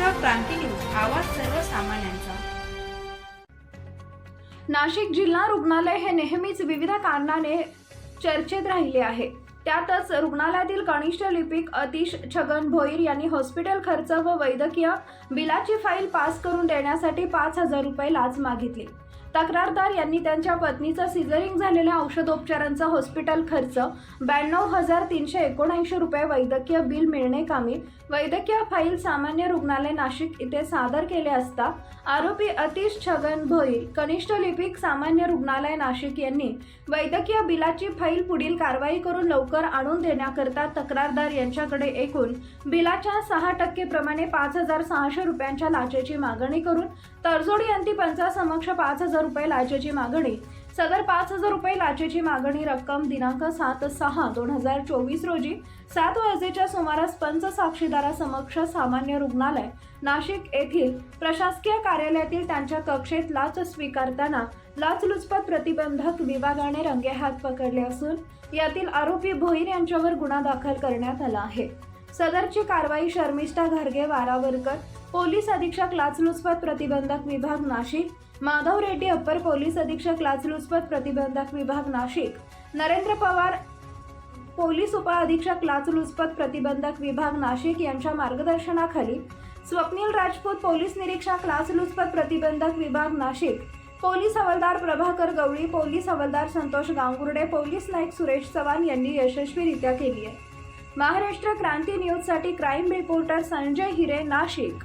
क्रांती news आवाज सर्वसामान्यांचा. नाशिक जिल्हा रुग्णालय हे नेहमीच विविध कारणाने चर्चेत राहिले आहे. त्यातच रुग्णालयातील कनिष्ठ लिपिक अतिश छगन भोईर यांनी हॉस्पिटल खर्च व वैद्यकीय बिलाची फाईल पास करून देण्यासाठी पाच हजार रुपये लाच मागितली. तक्रारदार यांनी त्यांच्या पत्नीचा सिझरिंग झालेल्या औषधोपचारांचा हॉस्पिटल खर्च ब्याण्णव हजार तीनशे एकोणऐंशी रुपये वैद्यकीय बिल मिळणे कामी वैद्यकीय फाईल सामान्य रुग्णालय नाशिक इथे सादर केले असता आरोपी अतिश छगन भोई कनिष्ठ लिपिक सामान्य रुग्णालय नाशिक यांनी वैद्यकीय बिलाची फाईल पुढील कारवाई करून लवकर आणून देण्याकरता तक्रारदार यांच्याकडे एकूण बिलाच्या सहा टक्के प्रमाणे पाच हजार सहाशे रुपयांच्या लाचेची मागणी करून तडजोडी अंती पंचासमक्ष पाच हजार हजार रुपये लाचेची मागणी. सदर पाच हजार रुपये लाचेची मागणी रक्कम दिनांक सात सहा दोन हजार चोवीस रोजी सात वाजेच्या सुमारास पंच साक्षीदारासमक्ष सामान्य रुग्णालय नाशिक येथील प्रशासकीय कार्यालयातील त्यांच्या कक्षेत लाच स्वीकारताना लाचलुचपत प्रतिबंधक विभागाने रंगेहात पकडले असून यातील आरोपी भोईर यांच्यावर गुन्हा दाखल करण्यात आला आहे. सदरची कारवाई शर्मिष्ठा घारगे वारावरकर पोलीस अधीक्षक लाचलुचपत प्रतिबंधक विभाग नाशिक माधव रेड्डी अप्पर पोलीस अधीक्षक लाचलुचपत प्रतिबंधक विभाग नाशिक नरेंद्र पवार पोलीस उपअधीक्षक लाचलुचपत प्रतिबंधक विभाग नाशिक यांच्या मार्गदर्शनाखाली स्वप्नील राजपूत पोलीस निरीक्षक लाचलुचपत प्रतिबंधक विभाग नाशिक पोलीस हवालदार प्रभाकर गवळी पोलीस हवालदार संतोष गांगुर्डे पोलीस नाईक सुरेश चव्हाण यांनी यशस्वीरित्या केली आहे. महाराष्ट्र क्रांती न्यूजसाठी क्राईम रिपोर्टर संजय हिरे नाशिक.